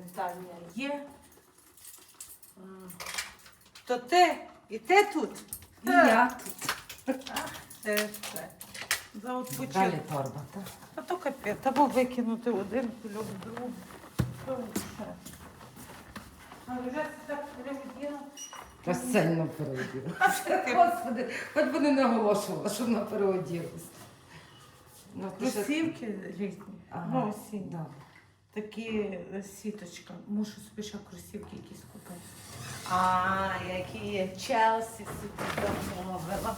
питання є. То ти? І ти тут? І я тут. Ах, ти. За Далі торба, так? А то капець, або викинути один кульок другий. Вже так переведіла. Та сильно переоділася. Господи, хоч би не наголошувала, що вона переоділася. Ну, ти ще- Кросівки різні. Ага, Ну, осінні. да. Такі е, сіточка. Мушу собі ще кросівки якісь купити. А, які є Челсі собі замовила.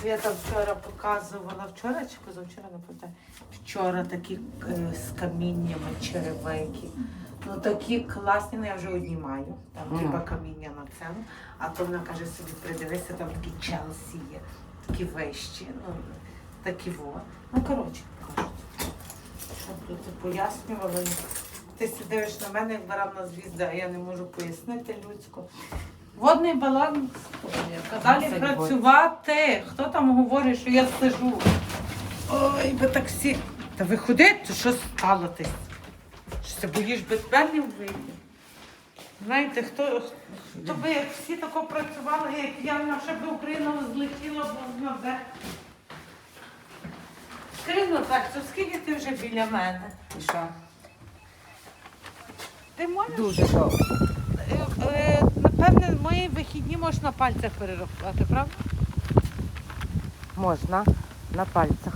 Свята вчора показувала, вчора чи позавчора не пам'ятаю. Вчора такі е, з каміннями черевики. Ну такі класні, ну я вже одні маю. Там Мгм. хіба каміння на цьому. А то вона каже собі, придивися, там такі Челсі є, такі вищі, ну такі во. Ну коротше це пояснювали. Ти сидиш на мене, як барабна звізда, а я не можу пояснити людську. Водний баланс. Далі працювати. Хто там говорить, що я сижу? Ой, би таксі. Та виходи, то що стало ти? Що ти боїш без мене вийти? Знаєте, хто, хто би як всі тако працювали, як я, наша би Україна злетіла, бо де. Ну так, то скільки ти вже біля мене? І що? Ти можеш? Дуже довго. Е, е, Напевне, мої вихідні можеш на пальцях перерахувати, правда? Можна на пальцях.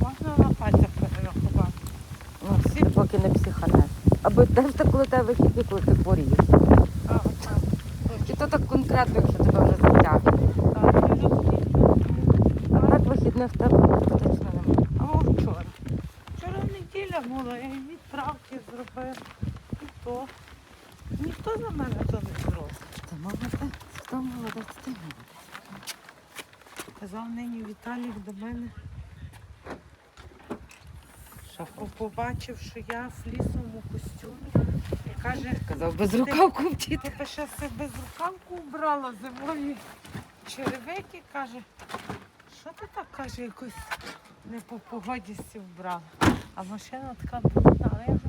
Можна на пальцях перерахувати. Ну, ти поки не психанеш. Або теж так, коли тебе вихідні, коли ти хворієш. А, так. І то так конкретно, якщо тебе вже затягне. Так, так вихідних тебе практично немає. А вчора. Вчора була, я і відправки зробив. І то. Ніхто за мене то не зробив. Ти молодець, хто молодець, ти молодець. Казав нині Віталік до мене. Що Побачив, що я в лісовому костюмі. І каже, казав, без рукавку втіти. ти ще себе без рукавку вбрала зимові черевики, каже. Що ти так каже, якось не по погоді вбрала. А машина така брудна, але я вже